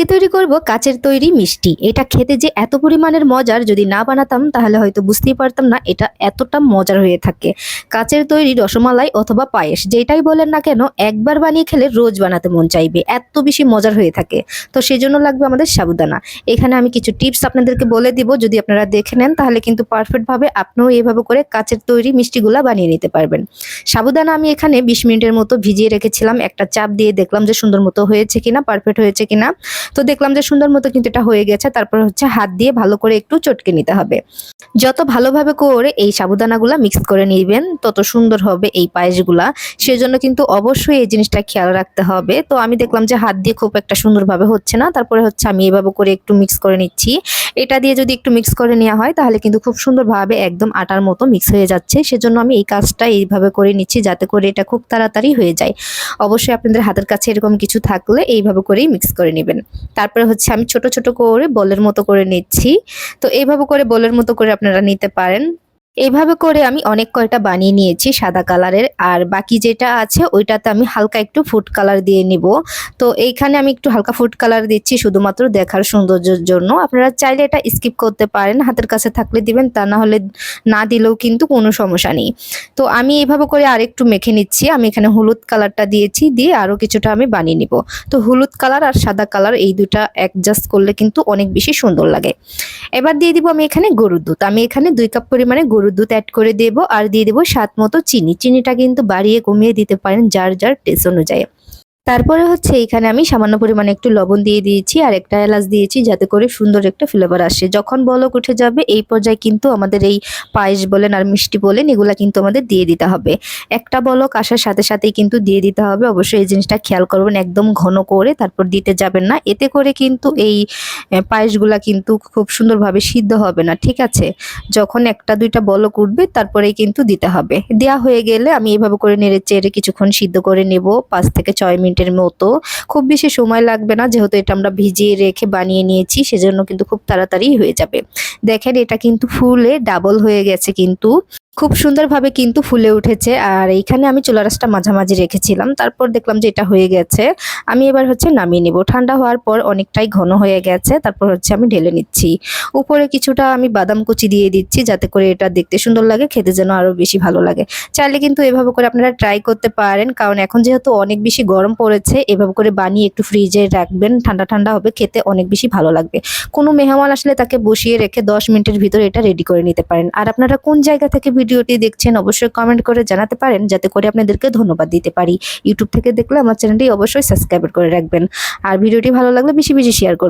আজকে তৈরি করব কাচের তৈরি মিষ্টি। এটা খেতে যে এত পরিমাণের মজার যদি না বানাতাম, তাহলে হয়তো বুঝতেই পারতাম না এটা এতটা মজার হয়ে থাকে। কাচের তৈরি রসমালাই অথবা পায়েস, যেটাই বলেন না কেন, একবার বানিয়ে খেলে রোজ বানাতে মন চাইবে। এত বেশি মজার হয়ে থাকে। তো সেই জন্য লাগবে আমাদের সাবুদানা। এখানে আমি কিছু টিপস আপনাদেরকে বলে দিব, যদি আপনারা দেখে নেন, তাহলে কিন্তু পারফেক্টভাবে আপনিও এভাবে করে কাচের তৈরি মিষ্টিগুলা বানিয়ে নিতে পারবেন। সাবুদানা আমি এখানে বিশ মিনিটের মতো ভিজিয়ে রেখেছিলাম। একটা চাপ দিয়ে দেখলাম যে সুন্দর মতো হয়েছে কিনা, পারফেক্ট হয়েছে কিনা। তো দেখলাম যে সুন্দর মতো কিন্তু এটা হয়ে গেছে। তারপর হচ্ছে হাত দিয়ে ভালো করে একটু চটকে নিতে হবে। যত ভালোভাবে করে এই সাবুদানাগুলা মিক্স করে নিবেন, তত সুন্দর হবে এই পায়েসগুলা। সেজন্য কিন্তু অবশ্যই এই জিনিসটা খেয়াল রাখতে হবে। তো আমি দেখলাম যে হাত দিয়ে খুব একটা সুন্দরভাবে হচ্ছে না। তারপরে হচ্ছে আমি এভাবে করে একটু মিক্স করে নিচ্ছি। এটা দিয়ে যদি একটু মিক্স করে নেওয়া হয়, তাহলে কিন্তু খুব সুন্দরভাবে একদম আটার মতো মিক্স হয়ে যাচ্ছে। সেজন্য আমি এই কাজটা এইভাবে করে নিচ্ছি যাতে করে এটা খুব তাড়াতাড়ি হয়ে যায়। অবশ্যই আপনাদের হাতের কাছে এরকম কিছু থাকলে এইভাবে করেই মিক্স করে নেবেন। তারপরে হচ্ছে আমি ছোট ছোট করে বলের মতো করে নিচ্ছি। তো এইভাবে করে বলের মতো করে আপনারা নিতে পারেন। এইভাবে করে আমি অনেক কয়টা বানিয়ে নিয়েছি সাদা কালারের। আর বাকি যেটা আছে, ওইটাতে আমি হালকা একটু ফুড কালার দিয়ে নিব। তো এইখানে আমি একটু হালকা ফুড কালার দিচ্ছি শুধুমাত্র দেখার সৌন্দর্যের জন্য। আপনারা চাইলে এটা স্কিপ করতে পারেন, হাতের কাছে থাকলে দিবেন, তা না হলে না দিলেও কিন্তু কোনো সমস্যা নেই। তো আমি এইভাবে করে আর একটু মেখে নিচ্ছি। আমি এখানে হলুদ কালারটা দিয়েছি, দিয়ে আরও কিছুটা আমি বানিয়ে নিব। তো হলুদ কালার আর সাদা কালার এই দুটা অ্যাডজাস্ট করলে কিন্তু অনেক বেশি সুন্দর লাগে। এবার দিয়ে দিব আমি এখানে গরুর দুধ। আমি এখানে দুই কাপ পরিমাণে গরুর দুধ অ্যাড করে দেব আর দিয়ে দেবো স্বাদ মতো চিনি। চিনিটা কিন্তু বাড়িয়ে কমিয়ে দিতে পারেন যার যার টেস্ট অনুযায়ী। তারপরে হচ্ছে এখানে আমি সামান্য পরিমাণে একটু লবণ দিয়ে দিয়েছি আর একটা এলাচ দিয়েছি যাতে করে সুন্দর একটা ফ্লেভার আসে। যখন বলক উঠে যাবে, এই পর্যায়ে কিন্তু আমাদের এই পায়েস বলেন আর মিষ্টি বলেন, এগুলা কিন্তু আমাদের দিয়ে দিতে হবে। একটা বলক আসার সাথে সাথেই কিন্তু দিয়ে দিতে হবে। অবশ্যই এই জিনিসটা খেয়াল করবেন, একদম ঘন করে তারপর দিতে যাবেন না। এতে করে কিন্তু এই পায়েসগুলা কিন্তু খুব সুন্দরভাবে সিদ্ধ হবে না, ঠিক আছে? যখন একটা দুইটা বলক উঠবে, তারপরেই কিন্তু দিতে হবে। দেয়া হয়ে গেলে আমি এভাবে করে নেড়ে চেড়ে কিছুক্ষণ সিদ্ধ করে নেব, পাঁচ থেকে ছয় মিনিটের মতো। খুব বেশি সময় লাগবে না, যেহেতু এটা আমরা ভিজিয়ে রেখে বানিয়ে নিয়েছি, সেজন্য কিন্তু খুব তাড়াতাড়ি হয়ে যাবে। দেখেন এটা কিন্তু ফুলে ডাবল হয়ে গেছে কিন্তু। খুব সুন্দরভাবে কিন্তু ফুলে উঠেছে। আর এইখানে আমি চুলা রাসটা মাঝামাঝি রেখেছিলাম। তারপর দেখলাম যে এটা হয়ে গেছে। আমি এবার হচ্ছে নামিয়ে নিব। ঠান্ডা হওয়ার পর অনেকটাই ঘন হয়ে গেছে। তারপর হচ্ছে আমি ঢেলে নিচ্ছি। উপরে কিছুটা আমি বাদাম কুচি দিয়ে দিচ্ছি যাতে করে এটা দেখতে সুন্দর লাগে, খেতে যেন আরও বেশি ভালো লাগে। চাইলে কিন্তু এভাবে করে আপনারা ট্রাই করতে পারেন। কারণ এখন যেহেতু অনেক বেশি গরম পড়েছে, এভাবে করে বানিয়ে একটু ফ্রিজে রাখবেন। ঠান্ডা ঠান্ডা হবে, খেতে অনেক বেশি ভালো লাগবে। কোনো মেহমান আসলে তাকে বসিয়ে রেখে দশ মিনিটের ভিতরে এটা রেডি করে নিতে পারেন। আর আপনারা কোন জায়গা থেকে ভিডিওটি দেখছেন অবশ্যই কমেন্ট করে জানাতে পারেন, যাতে করে আপনাদেরকে ধন্যবাদ দিতে পারি। ইউটিউব থেকে দেখলে আমার চ্যানেলটি অবশ্যই সাবস্ক্রাইব করে রাখবেন। আর ভিডিওটি ভালো লাগলে বেশি বেশি শেয়ার করবেন।